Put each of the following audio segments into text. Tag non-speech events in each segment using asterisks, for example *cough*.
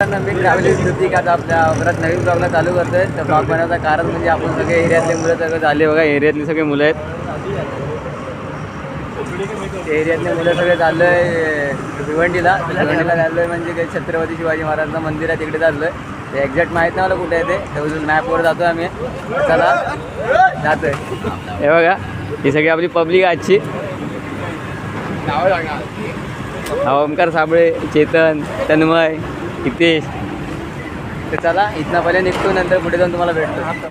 मी travelling होती का आता आपल्या परत नवीन ब्लॉगला चालू करतोय. तर ब्लॉग बनवायचं कारण म्हणजे आपण सगळे एरियातले मुलं सगळं झाले बघा एरियातली सगळे मुलं आहेत. एरियातले मुलं सगळे चाललोय भिवंडीला. भिवंडीला चाललोय म्हणजे काही छत्रपती शिवाजी महाराजांचं मंदिर आहे तिकडे चाललोय. ते एक्झॅक्ट माहीत नाही मला कुठे आहे ते. अजून मॅपवर जातो आम्ही. चला जातोय. हे बघा ही सगळी आपली पब्लिक आजची. हा ओमकार साबळे चेतन तन्मय. हितेश तर चला इथनं पहिले निघतो नंतर पुढे जाऊन तुम्हाला भेटतो.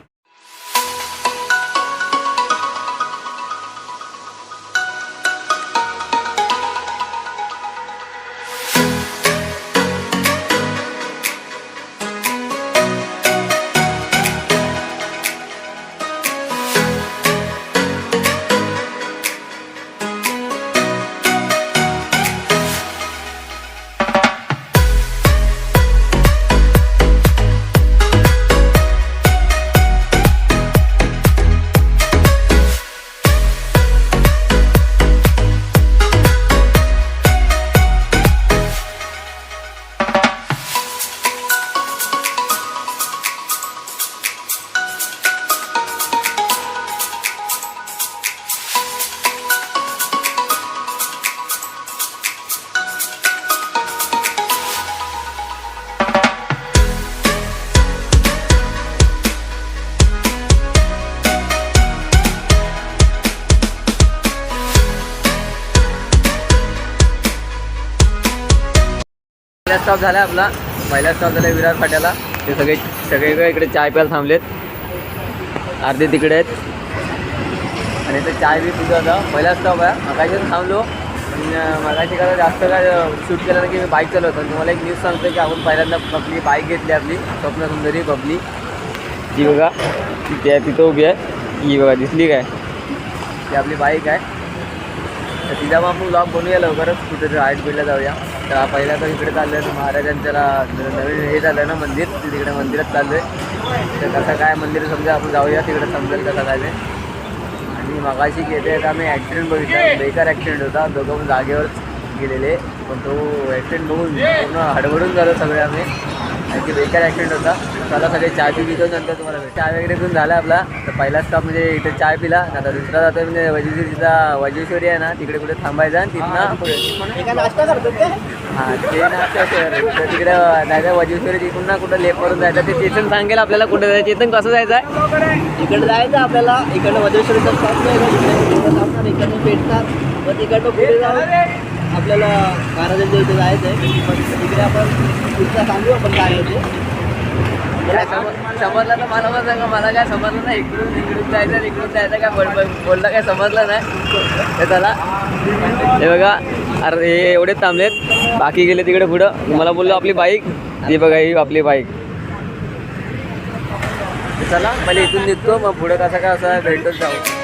स्टॉप झाला आपला. पहिला स्टॉप झाला विरार फाट्याला. ते सगळे सगळेकडे इकडे चाय प्यायला थांबलेत. अर्धे तिकडे आहेत. आणि ते चाय बी पितो होता पहिला स्टॉप आहे. मगाशी थांबलो. मगाशी काय जास्त काय शूट केलं ना की मी बाईक चालवतो आणि तुम्हाला एक न्यूज सांगतो की आपण पहिल्यांदा आपली बाईक घेतली आपली. स्वप्न सुंदरी बबली जी बघा ती आहे तिथं उभी आहे. ही बघा दिसली काय? ती आपली बाईक आहे. तिथं मग आपण ब्लॉग बनवूया लवकरच कुठेतरी आर्ट बीडला जाऊया. तर पहिल्या पहिला तर इकडे चाललोय तर महाराजांच्याला नवीन हे झालं आहे ना मंदिर तिकडे मंदिरात चाललोय. तर कसं काय मंदिर समजा आपण जाऊया तिकडे समजेल कसं काय आणि मगाशी घेते तर आम्ही ॲक्सिडेंट बघितला बेकार ॲक्सिडेंट होता. दोघं पण जागेवरच गेलेले. पण तो ॲक्सिडेंट बघून पूर्ण हडबडून झालो सगळे आम्ही. आणखी बेकार ॲक्सिडेंट होता. त्याला सगळे चाय पी पितो नंतर तुम्हाला भेट. चाय वगैरे पिऊन झाला आपला. तर पहिला स्टॉप म्हणजे इथे चाय पिला. आता दुसरा जातो म्हणजे वजेश्वरी जिथं वजेश्वरी आहे ना तिकडे कुठे थांबायचं आणि तिथनं पुढे. नाश्ता करतो ते हां ते नाश्ता तर तिकडे जायचं वजेश्वरी तिकडून ना कुठं लेप करून जायचं. ते चेतन सांगेल आपल्याला कुठे जायचं. चेतन कसं जायचं आहे इकडे जायचं आपल्याला. इकडनं वज्रेश्वरीचा स्टॉप नाही इकडे इकडे मग तिकडनं पुढे जाऊन आपल्याला महाराजांच्या इथे जायचं आहे पण तिकडे आपण पुढचा सांगू आपण काय ते समजलं तर मला पण सांगा मला काय समजलं नाही इकडून इकडून जायचं इकडून जायचं काय बोल बोललं काय समजलं नाही? तर हे बघा अरे हे एवढे थांबलेत. बाकी गेले तिकडे पुढं. मला बोललो आपली बाईक ती बघा ही आपली बाईक. चला मला इथून निघतो मग पुढं कसं काय असं भेटत जाऊ.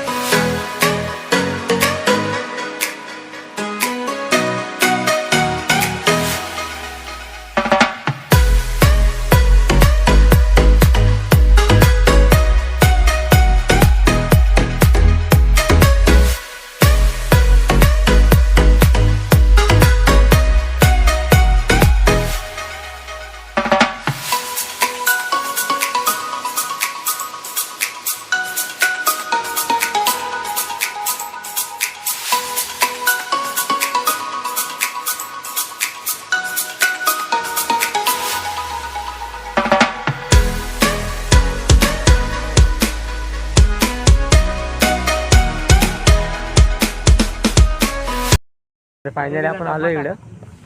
फायनली आपण आलो इकडं.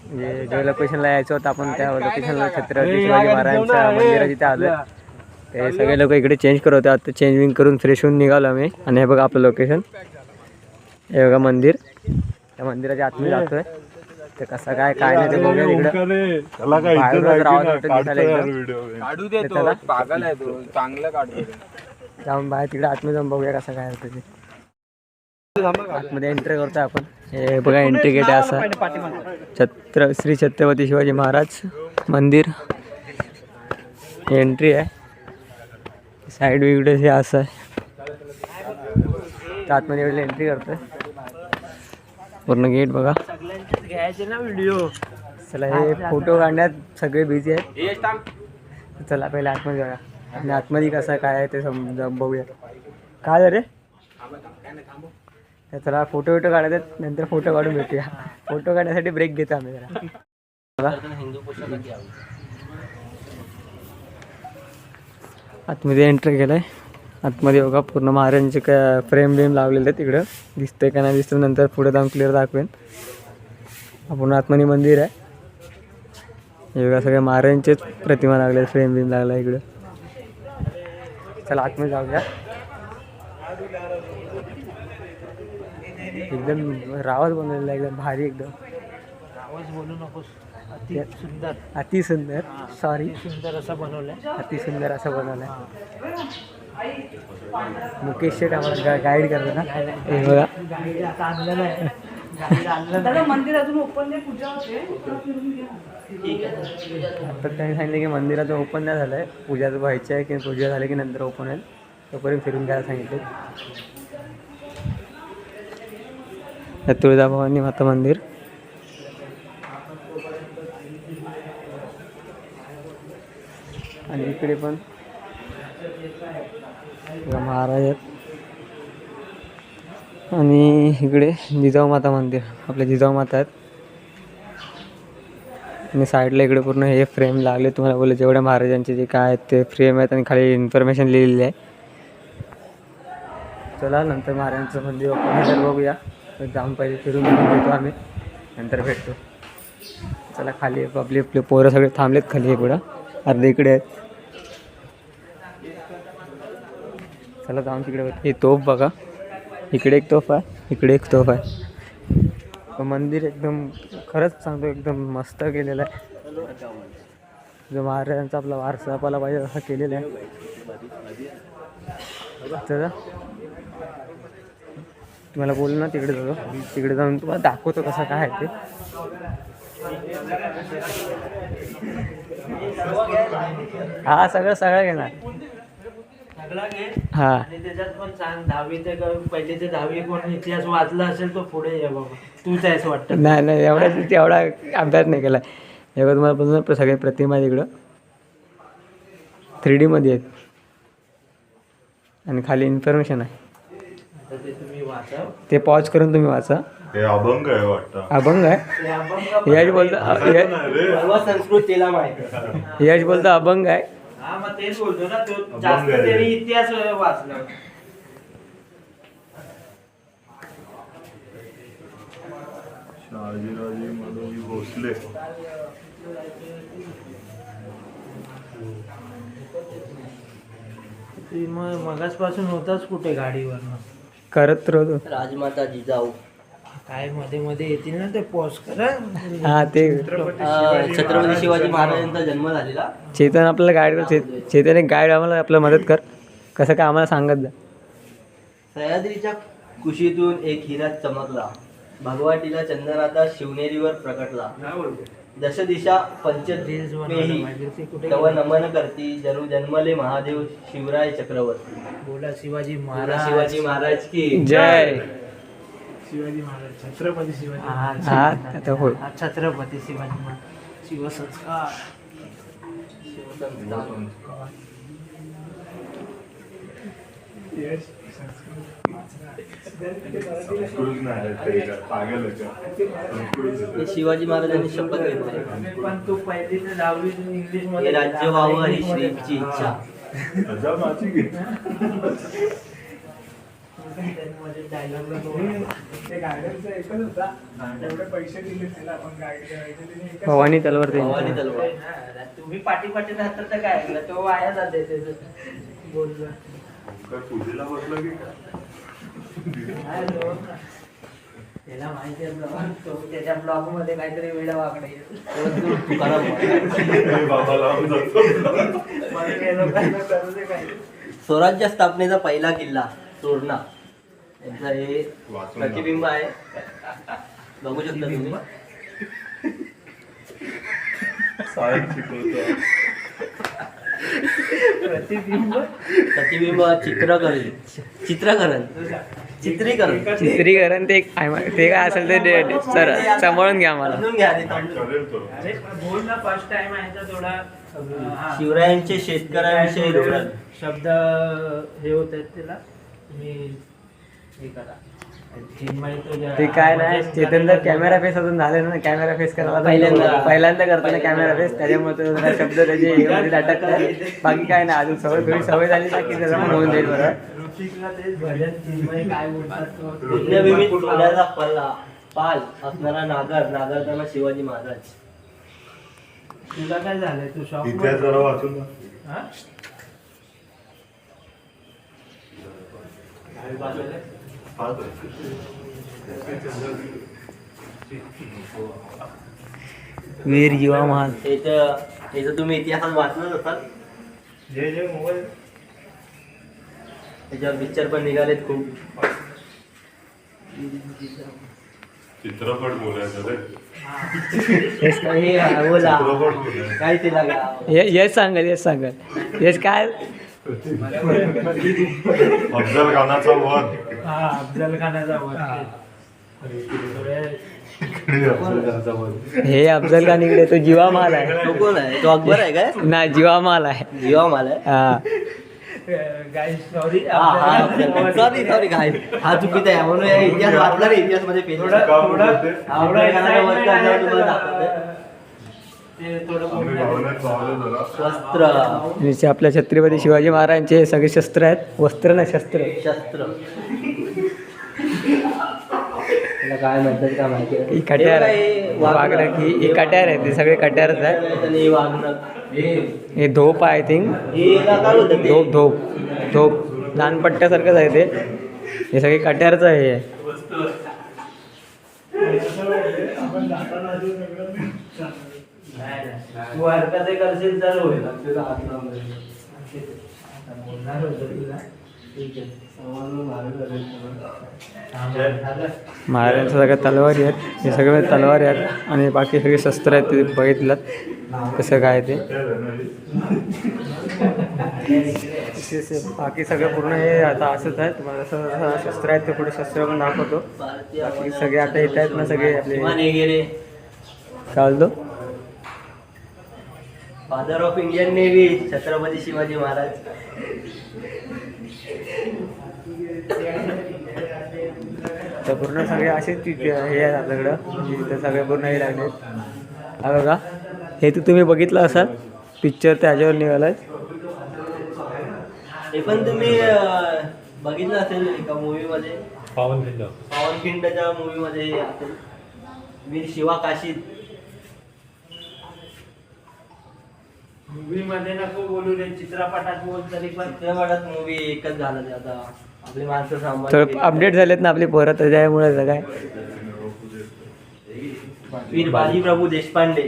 म्हणजे ज्या लोकेशनला यायचं होतं आपण त्या लोकेशनला छत्रपती शिवाजी महाराजांच्या मंदिरा तिथे आलो ते सगळे लोक इकडे चेंज करत होते. आता चेंज विंग करून फ्रेश होऊन निघालो आम्ही. आणि हे बघा आपलं लोकेशन हे बघा मंदिर. त्या मंदिराच्या आतमध्ये जातोय. ते कसं काय काय नाही ते बघूया. जाऊन बाहेर तिकडे आतमध्ये जाऊन बघूया कसं काय होतं ते. आतमध्ये एंट्री करतोय आपण. हे बघा एंट्री गेट आहे छत्र श्री छत्रपती शिवाजी महाराज मंदिर. एंट्री आहे. साईड विकडे हे असं आहे. आतमध्ये एवढी एंट्री करतोय. पूर्ण गेट बघा. घ्यायचे ना व्हिडिओ चला हे फोटो काढण्यात सगळे बिझी आहेत. चला पहिले आतमध्ये जाऊया. आणि आतमध्ये कसं काय आहे ते समजा बघूया. काय झालं रे? तर चला फोटो विटो काढायचे नंतर फोटो काढून भेटूया. फोटो काढण्यासाठी ब्रेक घेतो आम्ही जरा. आतमध्ये एंटर केलं आहे आतमध्ये बघा पूर्ण महाराजांचे काय फ्रेम बिम लावलेले आहेत तिकडं दिसतंय का नाही दिसतं नंतर पुढे जाऊन क्लिअर दाखवेन. आपण आतमध्ये मंदिर आहे. हे बघा सगळ्या महाराजांचेच प्रतिमा लागले फ्रेम बिम लागला इकडं. चला आतमध्ये जाऊया. एकदम रावच बनवलेला आहे एकदम भारी एकदम. आवाज बोलू नकोस. अति सुंदर. अति सुंदर सॉरी सुंदर असं बनवलंय. अति सुंदर असं बनवलं आहे मुकेश शेठ आम्हाला गा गाईड करतो ना. हे बघा. आता आणलं नाही गाडीला आणलं नाही मंदिर अजून ओपन नाही पूजा होते. ठीक आहे. आता त्यांनी सांगितलं की मंदिराचं ओपन नाही झालं आहे पूजाचं व्हायचं आहे की पूजा झाली की नंतर ओपन होईल. तोपर्यंत फिरून घ्यायला सांगितले. तुळजाभवानी माता मंदिर. आणि इकडे पण महाराज आहेत. आणि इकडे जिजाऊ माता मंदिर आपल्या जिजाऊ माता आहेत. आणि साईडला इकडे पूर्ण हे फ्रेम लागले तुम्हाला बोलले जेवढ्या महाराजांचे जे काय आहेत ते फ्रेम आहेत आणि खाली इन्फॉर्मेशन लिहिलेली आहे. चला नंतर महाराजांचं मंदिर ओपन बघूया. तर जाऊन पहिले फिरून घेतो आम्ही. नंतर भेटतो चला खाली आपले आपले पोरं सगळे थांबलेत खाली इकडं अर्धे इकडे आहेत. चला जाऊन तिकडे हे तोफ बघा. इकडे एक तोफ आहे इकडे एक तोफ आहे. मंदिर एकदम खरंच सांगतो एकदम मस्त केलेलं आहे. जो महाराजांचा आपला वारसा आपला पाहिजे असा केलेला आहे. चला. तुम्हाला बोललो ना तिकडे जातो तिकडे जाऊन तुम्हाला दाखवतो कसं काय ते. हा सगळं सगळं घेणार. हा. त्याच्यात पण सांग दहावी ते पहिले ते दहावी कोण इतिहास वाचला असेल तो पुढे ये बाबा. तूच आहेस वाटतं. नाही नाही एवढा एवढा अभ्यास नाही केला. एवढं तुम्हाला ना सगळे प्रतिमा तिकडं. थ्री डीमध्ये आहेत. आणि खाली इन्फॉर्मेशन आहे. ते तुम्ही वाचा ते पॉज करून तुम्ही वाचा. हे अभंग आहे वाटतं. अभंग आहे? यश बोलतो सर्व संस्कृतीला माहिती आहे. यश बोलतो अभंग आहे. हा मग तेच बोलतो ना तो जास्त आहे. त्यांनी इतिहास वाचला. शहाजीराजे मनोजी भोसले. ती मग मगासपासून होताच कुठे गाडीवरनं. करत राहतो राजमाता जिजाऊ. काय मध्ये मध्ये येतील ना ते पॉज करा. हा ते छत्रपती शिवाजी महाराजांचा जन्म. झालेला. चेतन आपल्याला गाईड कर. चेतन एक गाईड आम्हाला आपल्याला मदत कर. कसं काय आम्हाला सांगत जा. सह्याद्रीच्या कुशीतून एक हिरा चमकला. भगवाटीला चंद्राचा शिवनेरीवर प्रकटला. दश दिशा पंचमेही तव नमन करती जणू जन्मले महादेव शिवराय चक्रवर्ती. बोला शिवाजी महाराज. शिवाजी महाराज की. जय. शिवाजी महाराज छत्रपती शिवाजी हा हा छत्रपती शिवाजी महाराज. शिवसंस्कार. संस्कृत हे शिवाजी महाराजांनी शपथ घेतली. पण तू पहिली ते दहावी इंग्लिशमध्ये राज्य व्हावं ही श्रीची इच्छा. भवानी तलवार ते भवानी तलवार. तुम्ही पाठी पाठी राहतात तर काय? ऐकलं तो वाया जाते बोललं काय पूजेला बसलं की काय? त्याला माहिती आहे त्याच्या ब्लॉगमध्ये काहीतरी वेळा वाकडे हे स्वराज्य स्थापनेचा पहिला किल्ला तोरणा यांचा हे प्रतिबिंब आहे. बघू शकता तुम्ही. प्रतिबिंब? प्रतिबिंब? चित्रकरण. चित्रकरण. चित्रीकरण. चित्रीकरण ते काय ते काय असेल ते सर सांभाळून घ्या मला. समजून घ्या आधी थांबून. करेल तो. अरे बोल ना फर्स्ट टाइम आहे तर थोडा अं. शिवरायांचे शेतकऱ्याविषयी शब्द हे होत आहेत त्याला तुम्ही हे करा. तो काय नाही चेतन जर कॅमेरा फेस अजून झाले ना कॅमेरा फेस करायला पहिल्यांदा. पहिल्यांदा करतो ना कॅमेरा फेस त्याच्यामुळे तो जरा शब्द त्याचे व्यवस्थित अटकतात बाकी काय नाही अजून सवय थोडी सवय झाली ना की त्याचा होऊन जाईल बरं. पाल असणारा नागर नागरताना शिवाजी महाराज. तुला काय झालंय? तू शॉप इतिहास जरा वाचून ना. वीर युवा महान. याचं याचं तुम्ही इतिहासात वाचलंच असाल. जे जे मोबाईल. त्याच्यावर पिक्चर पण निघालेत खूप. चित्रपट बोलायचं रे. येस का? हे हा, बोला. चित्रपट बोलायचं. काय तिला गाव? ये- येस सांगल येस सांगल येस काय? अफजल खानाचा वध. हा अफजल खानाचा वध. हे अफजल खान इकडे तो जीवा माल आहे तो कोण आहे? तो अकबर आहे काय? *laughs* ना जीवा माल आहे? जीवा माल आहे हा सॉरी सॉरी सॉरी काय हा चुकीचा आहे. म्हणून इतिहास वाचला रे इतिहासमध्ये पेज शस्त्र आपल्या छत्रपती शिवाजी महाराजांचे हे सगळे शस्त्र आहेत. वस्त्र ना शस्त्र? शस्त्र. काय म्हणतात का माहिती? ही कट्यार वागणं. की ही कट्यार आहे ते सगळे कट्यारच आहे हे धोप आहे आय थिंक हे? धोप धोप धोप. लहान पट्ट्यासारखंच आहे ते. हे सगळे कट्यारचं आहे तू हरकत करशील तर होईल. हात तुला ठीक आहे. महाराजांच्या सगळ्या तलवारी आहेत. हे सगळे तलवारी आहेत आणि बाकी सगळे शस्त्र आहेत ते बघितलं कसं काय ते. बाकी सगळं पूर्ण हे आता असंच आहे. तुम्हाला जसं शस्त्र आहेत ते पुढे शस्त्र पण दाखवतो. बाकी सगळे आता येत आहेत ना सगळे आपले. बोलतो? Father of Indian navy Chhatrapati Shivaji Maharaj तर पूर्ण सगळे असेच तिथे हे आहेत आपल्याकडं. म्हणजे इथं सगळे पूर्ण हे लागले हा बघा. हे तर तुम्ही बघितलं असाल. पिक्चर त्याच्यावर निघालाय हे पण तुम्ही बघितलं असेल एका मूवी मध्ये. पावनखिंडच्या मूवी मध्ये हे असेल. वीर शिवा काशीद मूवी मध्ये नको बोलू रे चित्रपटात बोल तरी पण. चित्रपटात मूवी एकच झालं ते आता. आपली माणसं तर सांभाळ अपडेट झालेत ना आपली पोरं त्याच्यामुळे काय वीर बाजीप्रभू देशपांडे.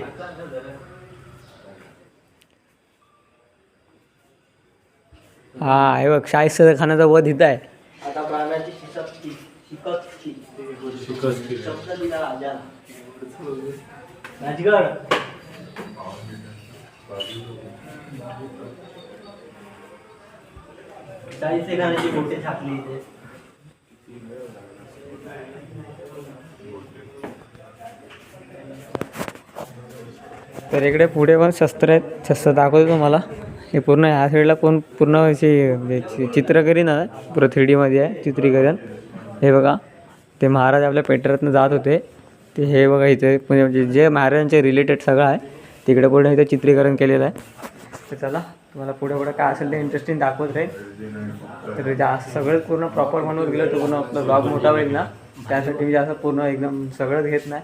हा हे बघ शाहिस्त खानाचा वध इथं आहे. आता प्राणाची शिकत शिकत शब्द दिला राजाला राजगड. चाळीस छापली इथे. तर इकडे पुढे पण शस्त्र आहेत. शस्त्र दाखवतो तुम्हाला. हे पूर्ण ह्या साईडला पण पूर्ण अशी म्हणजे चित्रकरीन आहे. पुरं थ्री डीमध्ये आहे चित्रीकरण. हे बघा. ते महाराज आपल्या पेटरातनं जात होते. ते हे बघा इथे म्हणजे जे महाराजांचे रिलेटेड सगळं आहे. तिकडे पूर्ण इथं चित्रीकरण केलेलं आहे. तर चला तुम्हाला पुढे पुढे काय असेल ते इंटरेस्टिंग दाखवत राहील. तर जास्त सगळं पूर्ण प्रॉपर म्हणून गेलं तर पूर्ण आपला ब्लॉग मोठा होईल ना. त्यासाठी मी जास्त पूर्ण एकदम सगळंच घेत नाही.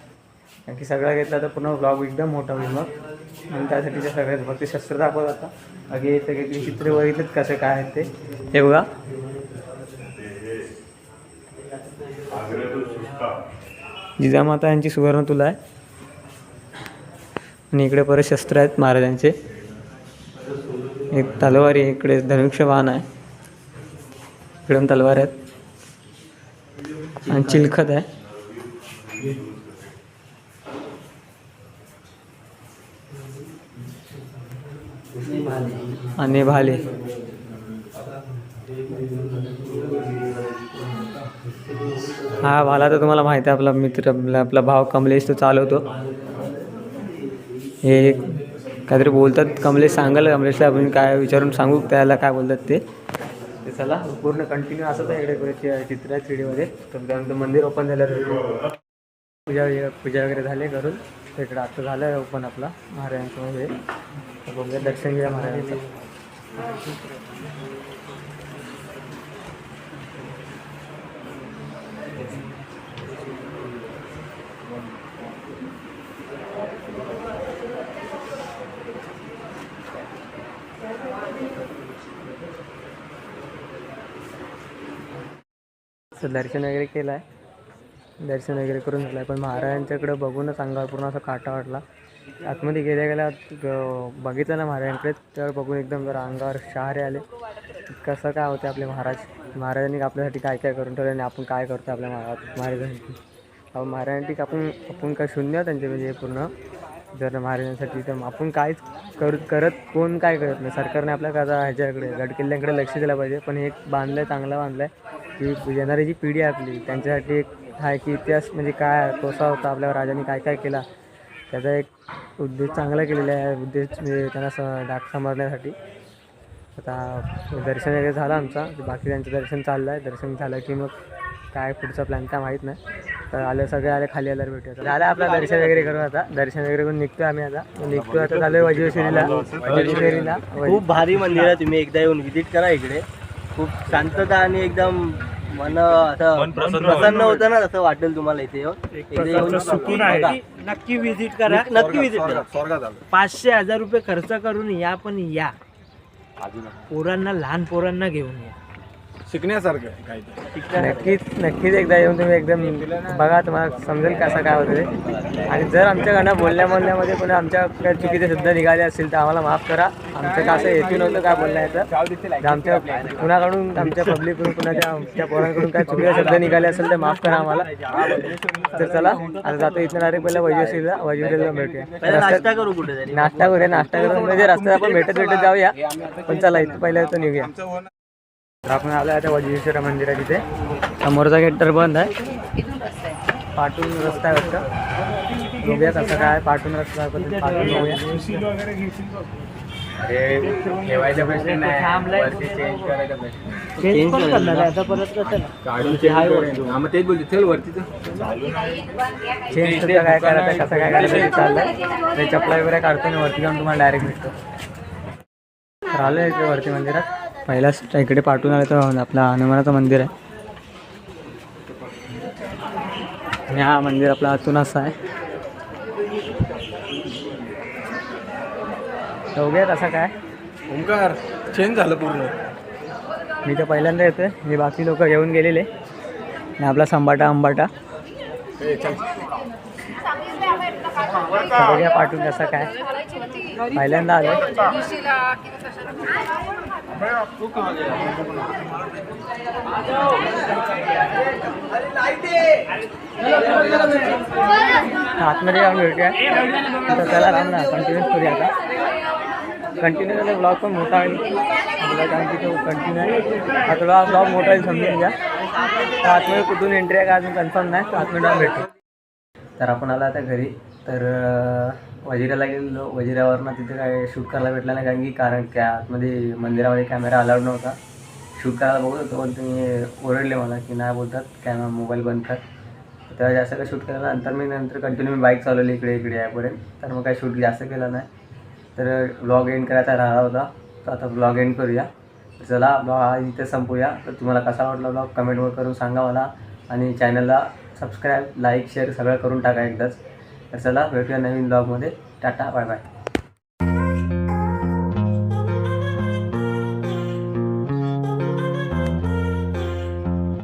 कारण की सगळं घेतला तर पूर्ण ब्लॉग एकदम मोठा होईल मग. म्हणून त्यासाठी ते सगळ्यात फक्त शस्त्र दाखवत आता. बाकी सगळे चित्र बघितलेत कसं काय आहे ते. हे बघा. जिजामाता यांची सुवर्ण तुला आहे. आणि इकडे परत शस्त्र आहेत महाराजांचे. एक तलवार आहे इकडे धनुष्य वाहन आहे. इकडे पण तलवार आहेत. आणि चिलखत आहे. आणि भाले. हा भाला तर तुम्हाला माहिती आहे आपला मित्र आपला आपला भाव कमलेश तो चालवतो. हे काहीतरी बोलतात. कमलेश सांगाल कमलेशला आपण काय विचारून सांगू त्याला काय बोलतात ते. चला पूर्ण कंटिन्यू असंच आहे इकडे पुढे चित्र आहे थ्रीडीमध्ये. तर त्यानंतर मंदिर ओपन झालं. पूजा पूजा वगैरे झाली करून तर इकडे आता झालं आहे ओपन आपला महाराजांचं म्हणजे दर्शन घ्या महाराजांचं. दर्शन वगैरे केलं आहे दर्शन वगैरे करून झालं आहे पण महाराजांच्याकडं बघूनच अंगावर पूर्ण असा काटा वाटला. आतमध्ये गेल्या गेल्या बघितलं ना महाराजांकडे तर बघून एकदम जरा अंगावर शहारे आले. कसं काय होते आपले महाराज? महाराजांनी आपल्यासाठी काय काय करून ठेवलं आणि आपण काय करतो आपल्या महाराज महाराजांसाठी अहो आपण आपण काय शून्य त्यांचे म्हणजे पूर्ण जर महाराजांसाठी तर आपण काहीच कर करत कोण काय करत नाही. सरकारने आपल्या का ह्याच्याकडे गडकिल्ल्यांकडे लक्ष दिलं पाहिजे. पण हे एक बांधलं आहे चांगलं बांधलं आहे की येणारी जी पिढी आहे आपली त्यांच्यासाठी एक आहे की इतिहास म्हणजे काय कसा होता आपल्या राजाने काय काय केला? त्याचा एक उद्देश चांगला केलेला आहे. उद्देश म्हणजे त्यांना स डाक समजण्यासाठी. आता दर्शन वगैरे झालं आमचा. बाकी त्यांचं दर्शन चाललं आहे दर्शन झालं की मग काय पुढचा प्लॅन काय माहीत नाही. तर आले सगळे आले खाली आल्यावर भेटूया झालं आपलं दर्शन वगैरे करू आता. दर्शन वगैरे करून निघतो आम्ही आता. निघतो आता झालं आहे वजीवशिरीला वजीवशिरीला खूप भारी मंदिर आहे तुम्ही एकदा येऊन व्हिजिट करा इकडे. खूप शांतता आणि एकदम मन असं प्रसन्न होतं. ना तसं वाटेल तुम्हाला इथे येऊन. एकदा येऊन बघा. नक्की विजिट करा. नक्की व्हिजिट करा. पाचशे हजार रुपये खर्च करून या पण या. पोरांना लहान पोरांना घेऊन या. शिकण्यासारखं आहे काहीतरी. नक्कीच नक्कीच एकदा येऊन तुम्ही एकदम बघा तुम्हाला समजेल कसं काय होतं ते. आणि जर आमच्याकडनं बोलण्या बोलण्यामध्ये कोणी आमच्या काही चुकीचे शब्द निघाले असतील तर आम्हाला माफ करा. आमचं कसं हेतू नव्हतं काय बोलण्याचं? तर आमच्या कुणाकडून आमच्या पब्लिककडून कुणाच्या आमच्या पोरांकडून काय चुकीचे शब्द निघाले असेल तर माफ करा आम्हाला. तर चला आता जातो इथनं डायरेक्ट पहिला वैजवशीला वैजवशीला भेटूया. करू कुठेतरी. नाश्ता करूया नाश्ता करून म्हणजे रस्त्यात आपण भेटत भेटत जाऊया. पण चला इथं पहिल्या इथं निघूया. आपण आलो आता वजीश्वर मंदिर आहे तिथे. समोरचा गेट तर बंद आहे. पाटून रस्ता आहे वाटतं. बघूया कसं काय पाटून रस्ता आहे, पाटून बघूया ठेवायचा प्रश्न नाही. वरती चेंज करायचा प्रश्न चेंज पण करणार आहे आता परत काढून तेच बोलते चल वरती चेंज सुद्धा काय करायचं? कसं काय करायचं? चाललंय. ते चपला वगैरे काढतो आणि वरती जाऊन तुम्हाला डायरेक्ट भेटतो. तर आलो वरती मंदिरात. पहिलाच इकडे पाठवून आलं तर आपलं हनुमानाचं मंदिर आहे. आणि हा मंदिर आपला आतून असा आहे बघूया कसं काय? ओंकार चेंज झालं पूर्ण. मी तर पहिल्यांदा येतोय. मी बाकी लोक येऊन गेलेले. आणि आपला संबाटा अंबाटा. बघूया पाठवून कसं काय. पहिल्यांदा आलो आतमध्ये जाऊन भेटूया. तर त्याला राम ना कंटिन्यूच करूया आता. कंटिन्यू झालं ब्लॉग पण मोठा आहे. आपला कारण की तो कंटिन्यू आहे. आता ब्लॉग मोठा आहे समजून घ्या. तर आतमध्ये कुठून एंट्री आहे का अजून कन्फर्म नाही तर आतमध्ये जाऊन भेटू. तर आपण आला आता घरी. तर वजिराला गेलो वजिरावरनं तिथे काय शूट करायला भेटला नाही कारण की कारण की आतमध्ये मंदिरामध्ये कॅमेरा अलाउड नव्हता. शूट करायला बघत होतो पण तुम्ही ओरडले मला की नाही बोलतात कॅमेरा मोबाईल बंद कर. तर जास्त काही शूट केलं नंतर मी नंतर कंटिन्यू मी बाईक चालवली इकडे इकडे यापर्यंत. तर मग काही शूट जास्त केलं नाही. तर ब्लॉग एंड करायचा राहिला होता. तर आता ब्लॉग एंड करूया. चला ब्लॉग हा इथे संपूया. तर तुम्हाला कसा वाटला ब्लॉग कमेंटवर करून सांगा मला. आणि चॅनलला सबस्क्राईब लाईक शेअर सगळं करून टाका एकदाच. तर चला भेटूया नवीन ब्लॉगमध्ये टाटा बाय बाय